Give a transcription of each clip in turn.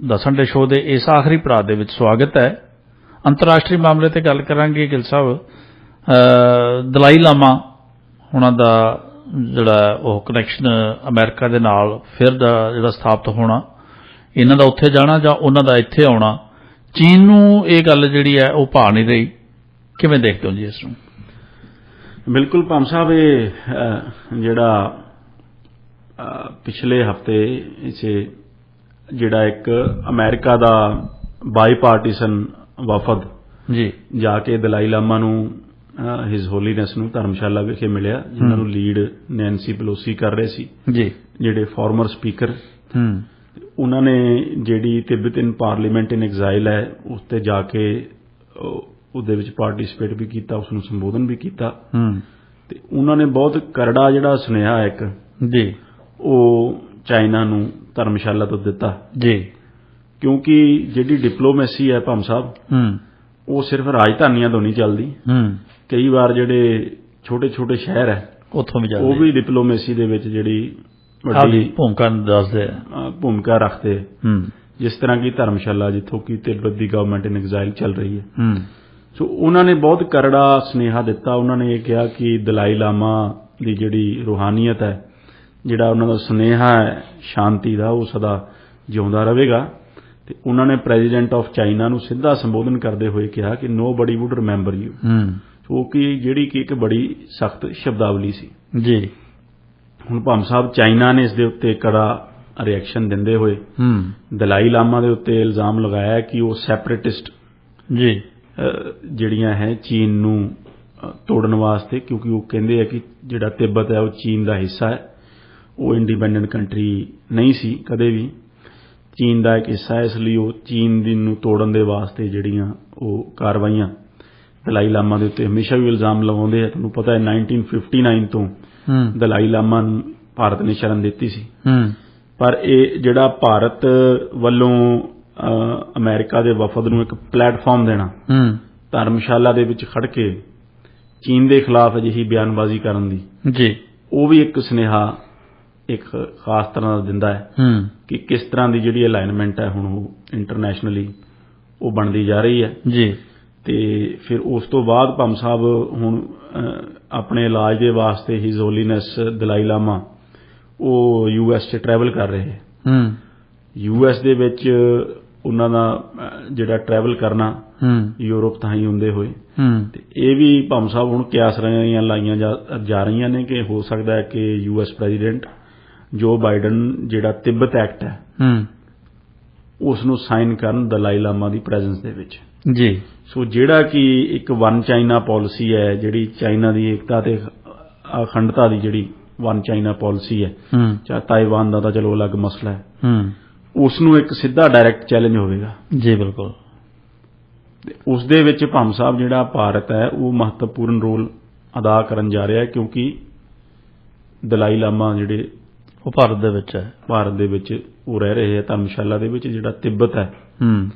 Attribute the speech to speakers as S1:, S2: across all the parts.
S1: ਦਾ Sunday show ਦੇ ਇਸ ਆਖਰੀ ਪੜਾਅ ਦੇ ਵਿੱਚ ਸਵਾਗਤ ਹੈ। ਅੰਤਰਰਾਸ਼ਟਰੀ ਮਾਮਲੇ ਤੇ ਗੱਲ ਕਰਾਂਗੇ ਗਿਲ ਸਾਹਿਬ। ਦਲਾਈ ਲਾਮਾ, ਉਹਨਾਂ ਦਾ ਜਿਹੜਾ ਉਹ ਕਨੈਕਸ਼ਨ ਅਮਰੀਕਾ ਦੇ ਨਾਲ ਫਿਰ ਦਾ ਜਿਹੜਾ ਸਥਾਪਿਤ ਹੋਣਾ, ਇਹਨਾਂ ਦਾ ਉੱਥੇ ਜਾਣਾ ਜਾਂ ਉਹਨਾਂ ਦਾ ਇੱਥੇ ਆਉਣਾ, ਚੀਨ ਨੂੰ ਇਹ ਗੱਲ ਜਿਹੜੀ ਹੈ ਉਹ ਭਾ ਨਹੀਂ ਰਹੀ। ਕਿਵੇਂ ਦੇਖਦੇ ਹੋ ਜੀ ਇਸ ਨੂੰ?
S2: ਬਿਲਕੁਲ ਭਾਮ ਸਾਹਿਬ, ਇਹ ਜਿਹੜਾ ਪਿਛਲੇ ਹਫ਼ਤੇ, ਇਸੇ ਜਿਹੜਾ ਇੱਕ ਅਮਰੀਕਾ ਦਾ ਬਾਈਪਾਰਟੀਸਨ ਵਫਦ
S1: ਜੀ।
S2: ਜਾ ਕੇ ਦਲਾਈ ਲਾਮਾ ਨੂੰ ਹਿਸ ਹੋਲੀਨੈਸ ਨੂੰ ਧਰਮਸ਼ਾਲਾ ਵਿਖੇ ਮਿਲਿਆ ਜਿਨ੍ਹਾਂ ਨੂੰ ਲੀਡ ਨੈਂਸੀ ਪਲੋਸੀ ਕਰ ਰਹੇ ਸੀ
S1: ਜੀ।
S2: ਜਿਹੜੇ ਫਾਰਮਰ ਸਪੀਕਰ
S1: ਹੂੰ।
S2: ਉਹਨਾਂ ਨੇ ਜਿਹੜੀ ਤਿੱਬਤਨ ਪਾਰਲੀਮੈਂਟ ਇਨ ਐਗਜ਼ਾਈਲ ਹੈ ਉਸ ਤੇ ਜਾ ਕੇ ਉਹ- ਉਹਦੇ ਵਿੱਚ ਪਾਰਟਿਸਿਪੇਟ ਵੀ ਕੀਤਾ ਉਸ ਨੂੰ ਸੰਬੋਧਨ ਵੀ ਕੀਤਾ।
S1: ਹੂੰ।
S2: ਤੇ ਉਹਨਾਂ ਨੇ ਬਹੁਤ ਕਰੜਾ ਜਿਹੜਾ ਸੁਨੇਹਾ ਇੱਕ
S1: ਜੀ।
S2: ਉਹ ਚਾਈਨਾ ਨੂੰ ਧਰਮਸ਼ਾਲਾ ਤੋਂ ਦਿੱਤਾ।
S1: ਜੀ।
S2: ਕਿਉਂਕਿ ਜਿਹੜੀ ਡਿਪਲੋਮੇਸੀ ਹੈ ਭੰਮ ਸਾਹਿਬ
S1: ਹੂੰ।
S2: ਉਹ ਸਿਰਫ ਰਾਜਧਾਨੀਆਂ ਤੋਂ ਨਹੀਂ ਚੱਲਦੀ।
S1: ਹੂੰ।
S2: ਕਈ ਵਾਰ ਜਿਹੜੇ ਛੋਟੇ-ਛੋਟੇ ਸ਼ਹਿਰ ਹੈ
S1: ਉੱਥੋਂ ਵੀ
S2: ਉਹ
S1: ਜਾਂਦੇ
S2: ਵੀ ਡਿਪਲੋਮੇਸੀ ਦੇ ਵਿੱਚ ਜਿਹੜੀ ਵੱਡੀ
S1: ਭੂਮਿਕਾ ਦੱਸਦੇ
S2: ਭੂਮਿਕਾ ਰੱਖਦੇ
S1: ਹੂੰ।
S2: ਜਿਸ ਤਰ੍ਹਾਂ ਕਿ ਧਰਮਸ਼ਾਲਾ ਜਿੱਥੋਂ ਕਿ ਤਿੱਬਤ ਦੀ ਗਵਰਨਮੈਂਟ ਇਨ ਐਗਜ਼ਾਈਲ ਚੱਲ ਰਹੀ ਹੈ।
S1: ਹੂੰ।
S2: ਸੋ ਉਹਨਾਂ ਨੇ ਬਹੁਤ ਕਰੜਾ ਸੁਨੇਹਾ ਦਿੱਤਾ। ਉਹਨਾਂ ਨੇ ਇਹ ਕਿਹਾ ਕਿ ਦਲਾਈ ਲਾਮਾ ਦੀ ਜਿਹੜੀ ਰੂਹਾਨੀਅਤ ਹੈ ਜਿਹੜਾ ਉਹਨਾਂ ਦਾ ਸੁਨੇਹਾ ਹੈ ਸ਼ਾਂਤੀ ਦਾ ਉਹ ਸਦਾ ਜਿਉਂਦਾ ਰਹੇਗਾ। ਤੇ ਉਹਨਾਂ ਨੇ ਪ੍ਰੈਜ਼ੀਡੈਂਟ ਆਫ ਚਾਈਨਾ ਨੂੰ ਸਿੱਧਾ ਸੰਬੋਧਨ ਕਰਦੇ ਹੋਏ ਕਿਹਾ ਕਿ nobody would remember you
S1: ਹੂੰ।
S2: ਸੋ ਕਿ ਜਿਹੜੀ ਕਿ ਇੱਕ ਬੜੀ ਸਖਤ ਸ਼ਬਦਾਵਲੀ ਸੀ।
S1: ਜੀ।
S2: ਹੁਣ ਭਾਮ ਸਾਹਿਬ ਚਾਈਨਾ ਨੇ ਇਸ ਦੇ ਉੱਤੇ ਕੜਾ ਰਿਐਕਸ਼ਨ ਦਿੰਦੇ ਹੋਏ
S1: ਹੂੰ।
S2: ਦਲਾਈ ਲਾਮਾ ਦੇ ਉੱਤੇ ਇਲਜ਼ਾਮ ਲਗਾਇਆ ਕਿ ਉਹ ਸੈਪਰੇਟਿਸਟ
S1: ਜੀ।
S2: ਜਿਹੜੀਆਂ ਹੈ ਚੀਨ ਨੂੰ ਤੋੜਨ ਵਾਸਤੇ ਕਿਉਂਕਿ ਉਹ ਕਹਿੰਦੇ ਆ ਕਿ ਜਿਹੜਾ ਤਿੱਬਤ ਹੈ ਉਹ ਚੀਨ ਦਾ ਹਿੱਸਾ ਹੈ। ਉਹ ਇੰਡੀਪੈਂਡੈਂਟ ਕੰਟਰੀ ਨਹੀਂ ਸੀ ਕਦੇ ਵੀ। ਚੀਨ ਦਾ ਇੱਕ ਹਿੱਸਾ ਹੈ ਇਸ ਲਈ ਉਹ ਚੀਨ ਦੀ ਨੂੰ ਤੋੜਨ ਦੇ ਵਾਸਤੇ ਜਿਹੜੀਆਂ ਉਹ ਕਾਰਵਾਈਆਂ ਦਲਾਈ ਲਾਮਾ ਦੇ ਉੱਤੇ ਹਮੇਸ਼ਾ ਵੀ ਇਲਜ਼ਾਮ ਲਗਾਉਂਦੇ ਆ। ਤੁਹਾਨੂੰ ਪਤਾ ਹੈ 1959 ਤੋਂ ਦਲਾਈ ਲਾਮਾ ਨੂੰ ਭਾਰਤ ਨੇ ਸ਼ਰਨ ਦਿੱਤੀ ਸੀ। ਪਰ ਇਹ ਜਿਹੜਾ ਭਾਰਤ ਵੱਲੋਂ ਅਮਰੀਕਾ ਦੇ ਵਫਦ ਨੂੰ ਇੱਕ ਪਲੇਟਫਾਰਮ ਦੇਣਾ ਧਰਮਸ਼ਾਲਾ ਦੇ ਵਿੱਚ ਖੜ ਕੇ ਚੀਨ ਦੇ ਖਿਲਾਫ ਅਜਿਹੀ ਬਿਆਨਬਾਜ਼ੀ ਕਰਨ ਦੀ
S1: ਜੀ।
S2: ਉਹ ਵੀ ਇੱਕ ਸੁਨੇਹਾ ਇੱਕ ਖਾਸ ਤਰ੍ਹਾਂ ਦਾ ਦਿੰਦਾ ਹੈ
S1: ਹੂੰ।
S2: ਕਿ ਕਿਸ ਤਰ੍ਹਾਂ ਦੀ ਜਿਹੜੀ ਅਲਾਈਨਮੈਂਟ ਹੈ ਹੁਣ ਉਹ ਇੰਟਰਨੈਸ਼ਨਲੀ ਉਹ ਬਣਦੀ ਜਾ ਰਹੀ ਹੈ।
S1: ਜੀ।
S2: ਤੇ ਫਿਰ ਉਸ ਤੋਂ ਬਾਅਦ ਭੰਮ ਸਾਹਿਬ ਹੁਣ ਆਪਣੇ ਇਲਾਜ ਦੇ ਵਾਸਤੇ ਹਿਜ਼ ਹੋਲੀਨੈਸ ਦਲਾਈ ਲਾਮਾ ਉਹ ਯੂਐਸ 'ਚ ਟਰੈਵਲ ਕਰ ਰਹੇ ਹੈ।
S1: ਹੂੰ।
S2: ਯੂਐਸ ਦੇ ਵਿੱਚ ਉਹਨਾਂ ਦਾ ਜਿਹੜਾ ਟਰੈਵਲ ਕਰਨਾ
S1: ਹੂੰ।
S2: ਯੂਰਪ ਤਾਂ ਹੀ ਹੁੰਦੇ ਹੋਏ।
S1: ਹੂੰ।
S2: ਤੇ ਇਹ ਵੀ ਭੰਮ ਸਾਹਿਬ ਹੁਣ ਕਿਆਸ ਰਹੀਆਂ ਲਾਈਆਂ ਜਾ ਜਾ ਰਹੀਆਂ ਨੇ ਕਿ ਹੋ ਸਕਦਾ ਹੈ ਕਿ ਯੂਐਸ ਪ੍ਰੈਜ਼ੀਡੈਂਟ ਜੋ ਬਾਈਡਨ ਜਿਹੜਾ ਤਿੱਬਤ ਐਕਟ ਹੈ
S1: ਹੂੰ।
S2: ਉਸ ਨੂੰ ਸਾਈਨ ਕਰਨ ਦਲਾਈ ਲਾਮਾ ਦੀ ਪ੍ਰੈਜ਼ੈਂਸ ਦੇ ਵਿੱਚ।
S1: ਜੀ।
S2: ਸੋ ਜਿਹੜਾ ਕਿ ਇੱਕ ਵਨ ਚਾਈਨਾ ਪਾਲਿਸੀ ਹੈ ਜਿਹੜੀ ਚਾਈਨਾ ਦੀ ਏਕਤਾ ਤੇ ਅਖੰਡਤਾ ਦੀ ਜਿਹੜੀ ਵਨ ਚਾਈਨਾ ਪਾਲਿਸੀ ਹੈ
S1: ਹੂੰ।
S2: ਚਾਹੇ ਤਾਈਵਾਨ ਦਾ ਤਾਂ ਚਲੋ ਅਲੱਗ ਮਸਲਾ ਹੈ।
S1: ਹੂੰ।
S2: ਉਸ ਨੂੰ ਇੱਕ ਸਿੱਧਾ ਡਾਇਰੈਕਟ ਚੈਲੰਜ ਹੋਵੇਗਾ।
S1: ਜੀ ਬਿਲਕੁਲ।
S2: ਉਸ ਦੇ ਵਿੱਚ ਭੰਮ ਸਾਹਿਬ ਜਿਹੜਾ ਭਾਰਤ ਹੈ ਉਹ ਮਹੱਤਵਪੂਰਨ ਰੋਲ ਅਦਾ ਕਰਨ ਜਾ ਰਿਹਾ ਹੈ ਕਿਉਂਕਿ ਦਲਾਈ ਲਾਮਾ ਜਿਹੜੇ
S1: ਉਹ ਭਾਰਤ ਦੇ ਵਿੱਚ ਹੈ।
S2: ਭਾਰਤ ਦੇ ਵਿੱਚ ਉਹ ਰਹਿ ਰਹੇ ਹੈ ਧਰਮਸ਼ਾਲਾ ਦੇ ਵਿੱਚ ਜਿਹੜਾ ਤਿੱਬਤ ਹੈ
S1: ਹੂੰ।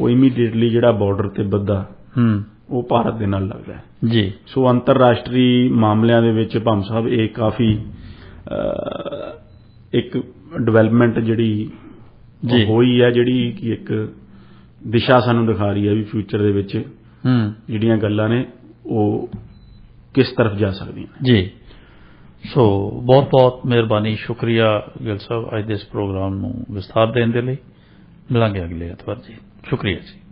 S2: ਉਹ ਇਮੀਡੀਏਟਲੀ ਜਿਹੜਾ ਬਾਰਡਰ ਤਿੱਬਤ ਦਾ
S1: ਹੂੰ।
S2: ਉਹ ਭਾਰਤ ਦੇ ਨਾਲ ਲੱਗਦਾ ਹੈ।
S1: ਜੀ।
S2: ਸੋ ਅੰਤਰਰਾਸ਼ਟਰੀ ਮਾਮਲਿਆਂ ਦੇ ਵਿੱਚ ਭੰਮ ਸਾਹਿਬ ਇਹ ਕਾਫੀ ਇੱਕ ਡਿਵੈਲਪਮੈਂਟ ਜਿਹੜੀ
S1: ਜੀ।
S2: ਹੋਈ ਹੈ ਜਿਹੜੀ ਕਿ ਇੱਕ ਦਿਸ਼ਾ ਸਾਨੂੰ ਦਿਖਾ ਰਹੀ ਹੈ ਵੀ ਫਿਊਚਰ ਦੇ ਵਿੱਚ
S1: ਹੂੰ।
S2: ਜਿਹੜੀਆਂ ਗੱਲਾਂ ਨੇ ਉਹ ਕਿਸ ਤਰਫ ਜਾ ਸਕਦੀਆਂ ਨੇ।
S1: ਜੀ। ਸੋ ਬਹੁਤ ਬਹੁਤ ਮਿਹਰਬਾਨੀ, ਸ਼ੁਕਰੀਆ ਗਿਲ ਸਾਹਿਬ ਅੱਜ ਦੇ ਇਸ ਪ੍ਰੋਗਰਾਮ ਨੂੰ ਵਿਸਥਾਰ ਦੇਣ ਦੇ ਲਈ। ਮਿਲਾਂਗੇ ਅਗਲੇ ਐਤਵਾਰ ਜੀ। ਸ਼ੁਕਰੀਆ ਜੀ।